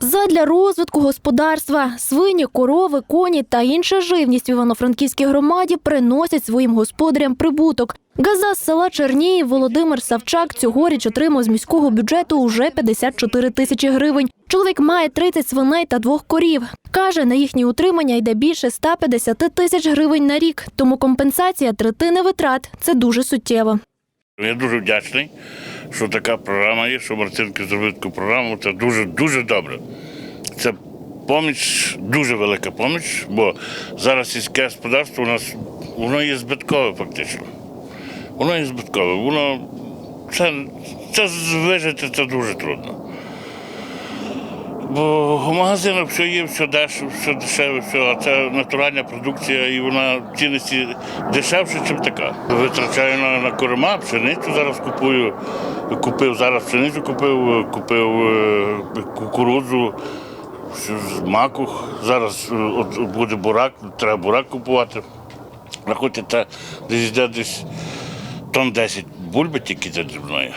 Задля розвитку господарства свині, корови, коні та інша живність в Івано-Франківській громаді приносять своїм господарям прибуток. Газа з села Черніїв Володимир Савчак цьогоріч отримав з міського бюджету уже 54 тисячі гривень. Чоловік має 30 свиней та двох корів. Каже, на їхнє утримання йде більше 150 тисяч гривень на рік, тому компенсація третини витрат це дуже суттєво. Я дуже вдячний, що така програма є, що Мартинки зробив таку програму. Це дуже дуже добре. Це поміч, дуже велика поміч, бо зараз сільське господарство у нас воно є збиткове фактично. Воно є збиткове. Воно це, це вижити це дуже трудно. Бо в магазинах все є, все дешево, все дешеве, все, а це натуральна продукція і вона в цінності дешевше, ніж така. Витрачаю на, на корма, пшеницю зараз купую. Купив зараз пшеницю, купив, купив е, кукурудзу, з маку. Зараз е, от буде бурак, треба бурак купувати. Рахуйте, десь йде десь тонн 10 бульби тільки за дрібної.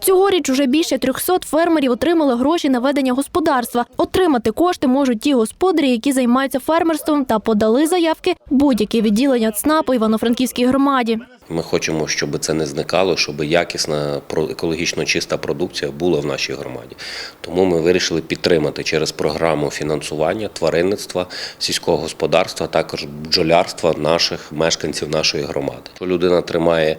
Цьогоріч уже більше 300 фермерів отримали гроші на ведення господарства. Отримати кошти можуть ті господарі, які займаються фермерством та подали заявки будь-яке відділення ЦНАПу Івано-Франківській громаді. Ми хочемо, щоб це не зникало, щоб якісна екологічно чиста продукція була в нашій громаді. Тому ми вирішили підтримати через програму фінансування тваринництва, сільського господарства, також бджолярства наших мешканців нашої громади. Людина тримає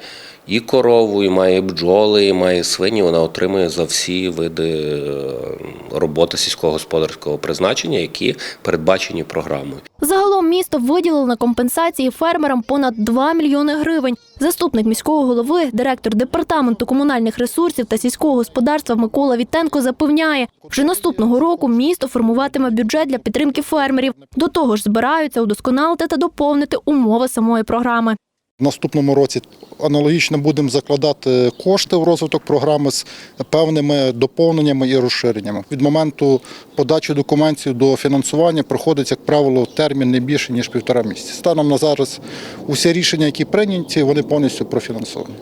і корову, і має бджоли, і має свині, вона отримує за всі види е, роботи сільськогосподарського призначення, які передбачені програмою. Загалом місто виділило на компенсації фермерам понад 2 мільйони гривень. Заступник міського голови, директор департаменту комунальних ресурсів та сільського господарства Микола Вітенко запевняє, вже наступного року місто формуватиме бюджет для підтримки фермерів. До того ж, збираються удосконалити та доповнити умови самої програми. Наступному році аналогічно будемо закладати кошти в розвиток програми з певними доповненнями і розширеннями. Від моменту подачі документів до фінансування проходить, як правило, термін не більше ніж півтора місяці. Станом на зараз усі рішення, які прийняті, вони повністю профінансовані.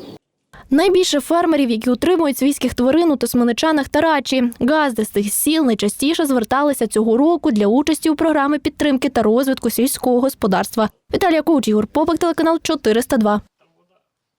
Найбільше фермерів, які утримують свійських тварин у Тисменичанах та Рачі. Газди з цих сіл найчастіше зверталися цього року для участі у програмі підтримки та розвитку сільського господарства. Віталія Коуч, Ігор Попик, телеканал 402.